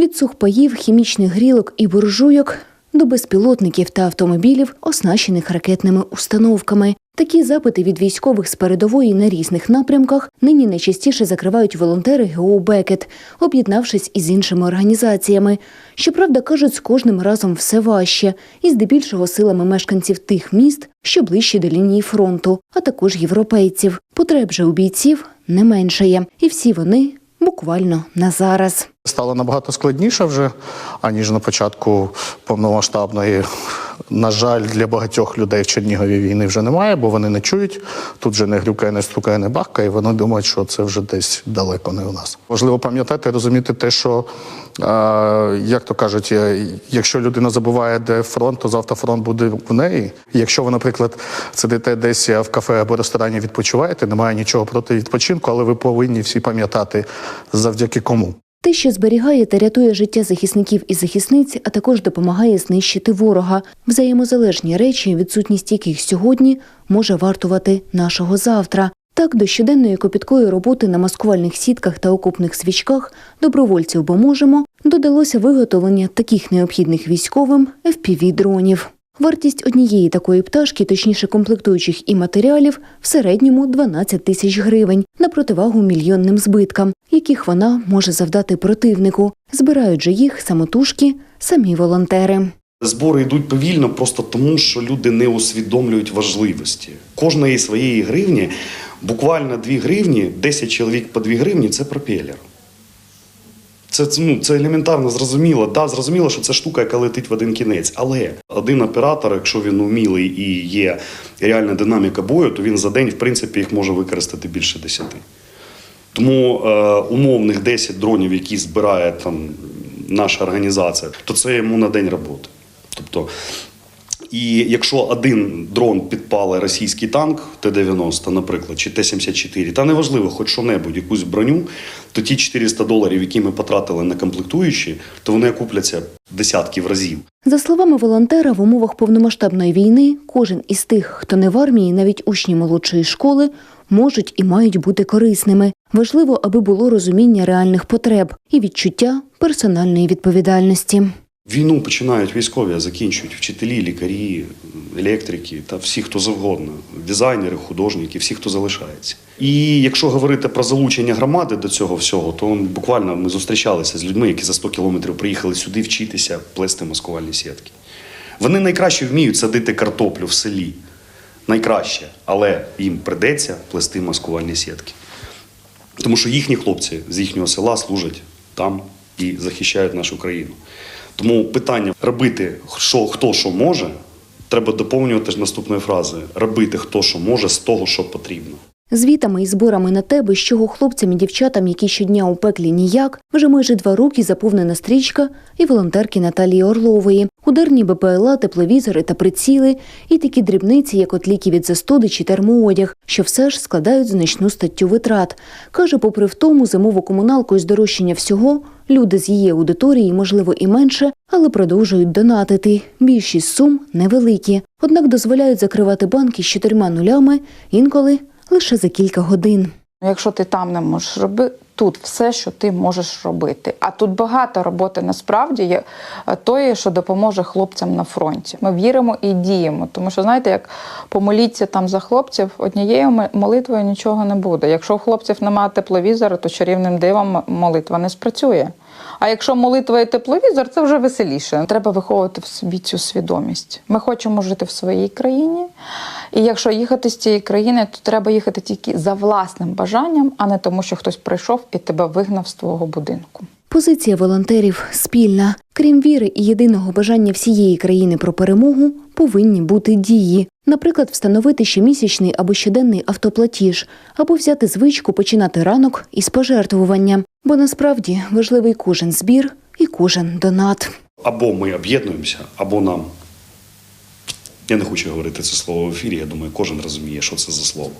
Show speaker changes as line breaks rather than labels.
Від сухпаїв, хімічних грілок і буржуйок до безпілотників та автомобілів, оснащених ракетними установками. Такі запити від військових з передової на різних напрямках нині найчастіше закривають волонтери ГО «Бекет», об'єднавшись із іншими організаціями. Щоправда, кажуть, з кожним разом все важче, і здебільшого силами мешканців тих міст, що ближчі до лінії фронту, а також європейців. Потреб же у бійців не меншає, і всі вони буквально на зараз.
Стало набагато складніше вже, аніж на початку повномасштабної. На жаль, для багатьох людей в Чернігові війни вже немає, бо вони не чують. Тут вже не грюкає, не стукає, не бахкає, і вони думають, що це вже десь далеко не у нас. Важливо пам'ятати, розуміти те, що як то кажуть, якщо людина забуває, де фронт, то завтра фронт буде в неї. Якщо ви, наприклад, сидите десь в кафе або ресторані відпочиваєте, немає нічого проти відпочинку, але ви повинні всі пам'ятати завдяки кому.
Те, що зберігає та рятує життя захисників і захисниць, а також допомагає знищити ворога. Взаємозалежні речі, відсутність яких сьогодні може вартувати нашого завтра. Так, до щоденної копіткої роботи на маскувальних сітках та окопних свічках добровольців бо можемо додалося виготовлення таких необхідних військовим FPV-дронів. Вартість однієї такої пташки, точніше комплектуючих і матеріалів, в середньому 12 тисяч гривень на противагу мільйонним збиткам, яких вона може завдати противнику. Збирають же їх самотужки самі волонтери.
Збори йдуть повільно просто тому, що люди не усвідомлюють важливості. Кожної своєї гривні, буквально 2 гривні, 10 чоловік по 2 гривні це пропелер. Це, ну, це елементарно зрозуміло. Да, зрозуміло, що це штука, яка летить в один кінець. Але один оператор, якщо він умілий і є реальна динаміка бою, то він за день, в принципі, їх може використати більше 10. Тому е, умовних 10 дронів, які збирає там наша організація, то це йому на день роботи. Тобто, і якщо один дрон підпалить російський танк Т-90, наприклад, чи Т-74, та неважливо, хоч що-небудь, якусь броню, то ті 400 доларів, які ми потратили на комплектуючі, то вони окупляться десятків разів.
За словами волонтера, в умовах повномасштабної війни кожен із тих, хто не в армії, навіть учні молодшої школи, можуть і мають бути корисними. Важливо, аби було розуміння реальних потреб і відчуття персональної відповідальності.
Війну починають військові, а закінчують вчителі, лікарі, електрики та всі, хто завгодно, дизайнери, художники, всі, хто залишається. І якщо говорити про залучення громади до цього всього, то буквально ми зустрічалися з людьми, які за 100 кілометрів приїхали сюди вчитися плести маскувальні сітки. Вони найкраще вміють садити картоплю в селі. Найкраще, але їм придеться плести маскувальні сітки. Тому що їхні хлопці з їхнього села служать там і захищають нашу країну. Тому питання робити, що, хто що може, треба доповнювати ж наступною фразою: робити хто що може з того, що потрібно.
Звітами і зборами на те, без чого хлопцям і дівчатам, які щодня у пеклі ніяк, вже майже два роки заповнена стрічка і волонтерки Наталії Орлової, ударні БПЛА, тепловізори та приціли, і такі дрібниці, як от ліки від застуди чи термоодяг, що все ж складають значну статтю витрат. Каже, попри в тому зимову комуналку і здорожчання всього, люди з її аудиторії, можливо, і менше, але продовжують донатити. Більшість сум невеликі, однак дозволяють закривати банки з чотирма нулями, інколи лише за кілька годин.
Ну, Якщо ти там не можеш робити, тут все, що ти можеш робити. А тут багато роботи насправді є е, тої, що допоможе хлопцям на фронті. Ми віримо і діємо. Тому що, знаєте, як помоліться там за хлопців, однією молитвою нічого не буде. Якщо у хлопців немає тепловізора, то чарівним дивом молитва не спрацює. А якщо молитва і тепловізор, це вже веселіше. Треба виховувати в собі цю свідомість. Ми хочемо жити в своїй країні, і якщо їхати з цієї країни, то треба їхати тільки за власним бажанням, а не тому, що хтось прийшов і тебе вигнав з твого будинку.
Позиція волонтерів спільна. Крім віри і єдиного бажання всієї країни про перемогу, повинні бути дії. Наприклад, встановити щомісячний або щоденний автоплатіж, або взяти звичку починати ранок із пожертвування. Бо насправді важливий кожен збір і кожен донат.
Або ми об'єднуємося, або нам. Я не хочу говорити це слово в ефірі. Я думаю, кожен розуміє, що це за слово.